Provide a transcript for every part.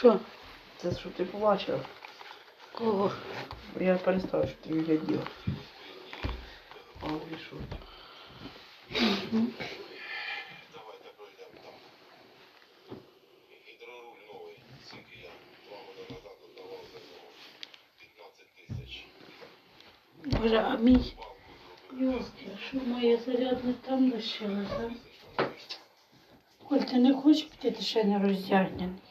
Що? Це що ти побачив? Кого? Я перестав, що ти діла. А, вийшов. Мгм. Давайте пройдемо там. Гідроруль новий, скільки я два роки назад віддавав за нього 15 тисяч. Боже, а мій. Йоска, що моє зарядне там лишилось, а? Коль, ти не хочеш піти, ти ще не роздягнений.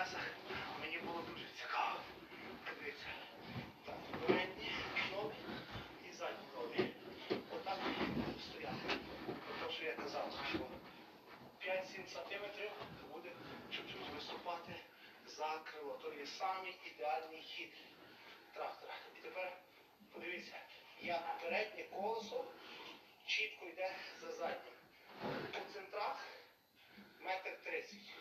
Колесах. Мені було дуже цікаво. Подивіться. Так, передні нові і задні нові. Отак будуть стояти. Тобто, що я казав, що 5-7 сантиметрів буде чуть-чуть виступати за крило. То є самий ідеальний хід трактора. І тепер подивіться, як переднє колесо чітко йде за заднім. По центрах метр тридцять.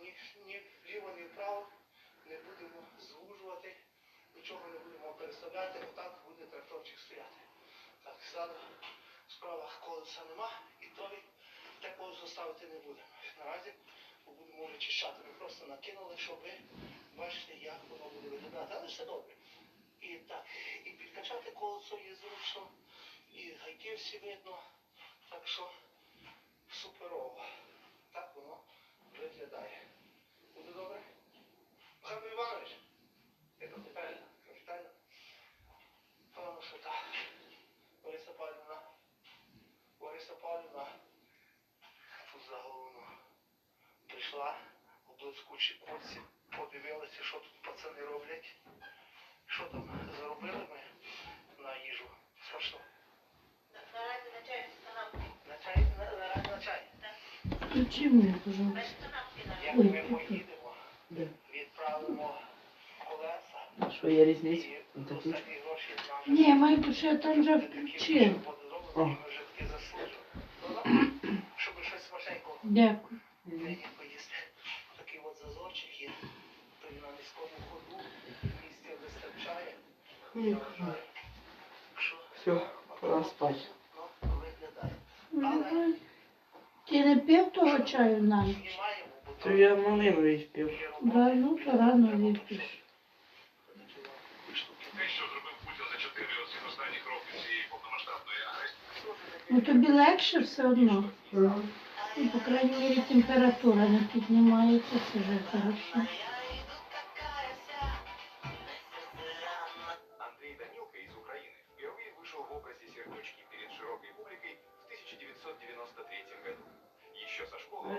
Ні, ні вліво, ні вправо не будемо звужувати, нічого не будемо переставляти, отак буде тракторчик стояти. Так, ззаду справа колеса нема, і то те колесо не будемо. Наразі будемо вичищати. Ми просто накинули, щоб ви бачите, як воно буде виглядати. Але все добре. І так, і підкачати колесо є зручно, і гайки всі видно. Так що суперово. Так воно виглядає. Буде добре? Михайло Іванович, я капітально, капітально. Певно, що так. Лариса Павлівна, Лариса Павлівна тут заголовно прийшла у блискучій курці, подивилася, що тут пацани роблять. Що там заробили Включи мені, пожалуйста. Ой, поїдемо, Де? відправимо колеса А що Ну, гроші нам. Ні, маю, я там вже включив. О. Щоб щось смачненького Дякую. поїсти. Такий от зазорчик є. То на низькому ходу, місця вистачає. Я вважаю, що Все, пора спати. ну, виглядає. Давай. Ти не пив того чаю на ніч? То я малиновий є. Да, ну то рано агресії, Ну тобі легше все одно. Ну, по крайній мірі температура не піднімається, це вже хорошо.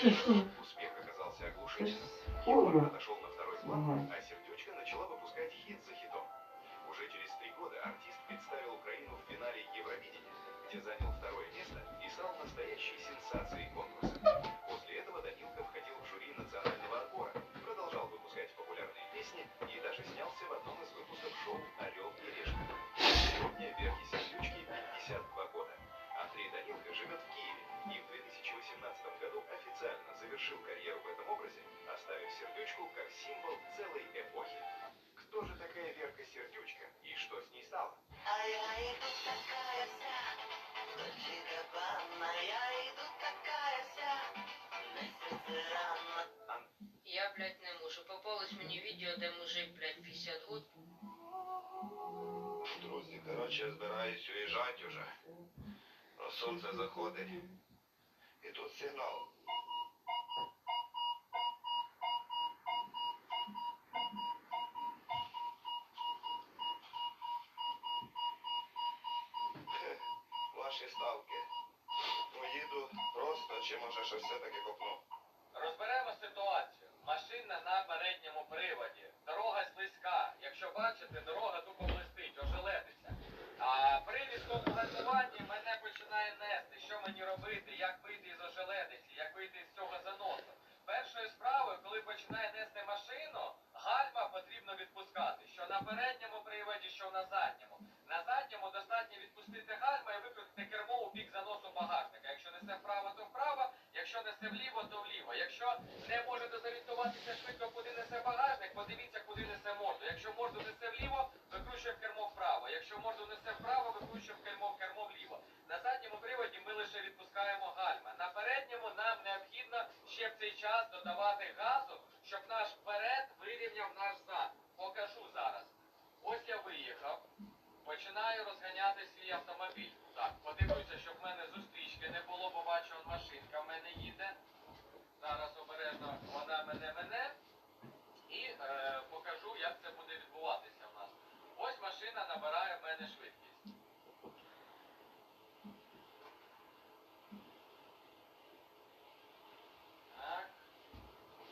Успех оказался оглушительным. Юмор отошел на второй план, а Сердючка начала выпускать хит за хитом. Уже через три года артист представил Украину в финале Евровидения, где занял второе место и стал настоящей сенсацией. завершил карьеру в этом образе, оставив сердючку как символ целой эпохи. Кто же такая Верка Сердючка и что с ней стало? А я иду такая вся, я иду такая вся, Я, блядь, не мужу. Попалось мне видео, де мужик, блядь, 50 год. Друзі, короче, збираюсь уезжать уже. Но солнце заходит и тут сигнал. Ваші ставки. Ну їду просто, чи може щось все-таки копну. Розберемо ситуацію. Машина на передньому приводі. Дорога слизька. Якщо бачите, дорога тупо блистить, ожеледиться. А при різкому гальмуванні мене починає нести. Що мені робити, як вийти із ожеледиці, як вийти з цього заносу. Першою справою, коли починає нести машину, гальма потрібно відпускати. Що на передньому приводі, що на задньому. На задньому достатньо відпустити гальма і викрутити кермо у бік заносу багажника. Якщо несе вправо, то вправо. Якщо несе вліво, то вліво. Якщо не можете зорієнтуватися швидко, куди несе багажник, подивіться, куди несе морду. Якщо морду несе вліво, викручуємо кермо вправо. Якщо морду несе вправо, викручуємо кермо, кермо вліво. На задньому приводі ми лише відпускаємо гальма. На передньому нам необхідно ще в цей час додавати газу, щоб наш вперед вирівняв наш зад. Покажу зараз. Ось я виїхав. Починаю розганяти свій автомобіль. Так, подивлюся, щоб в мене зустрічки не було, бо бачу, машинка в мене їде. Зараз обережно вона мене мене. І е, покажу, як це буде відбуватися в нас. Ось машина набирає в мене швидкість. Так.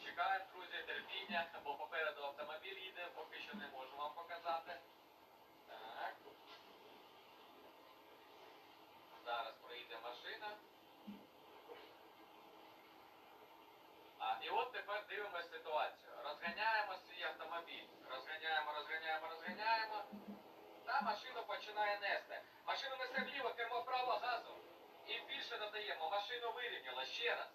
Чекаємо, друзі, терпіння, бо попереду автомобіль їде, поки що не можу вам показати. Так. Зараз проїде машина. А, і от тепер дивимося ситуацію. Розганяємо свій автомобіль. Розганяємо, розганяємо, розганяємо. Та машину починає нести. Машину несе вліво, кермо вправо газу. І більше додаємо. Машину вирівняла. Ще раз.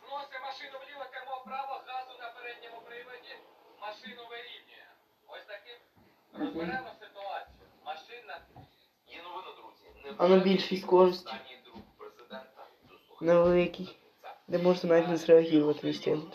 Зносить машину вліво, кермо вправо, газу на передньому приводі. Машину вирівнює. Ось таким розберемо ситуацію. Машина Є новина, друзі. А на більшій скорості. Останній the most magnificent hero at this time.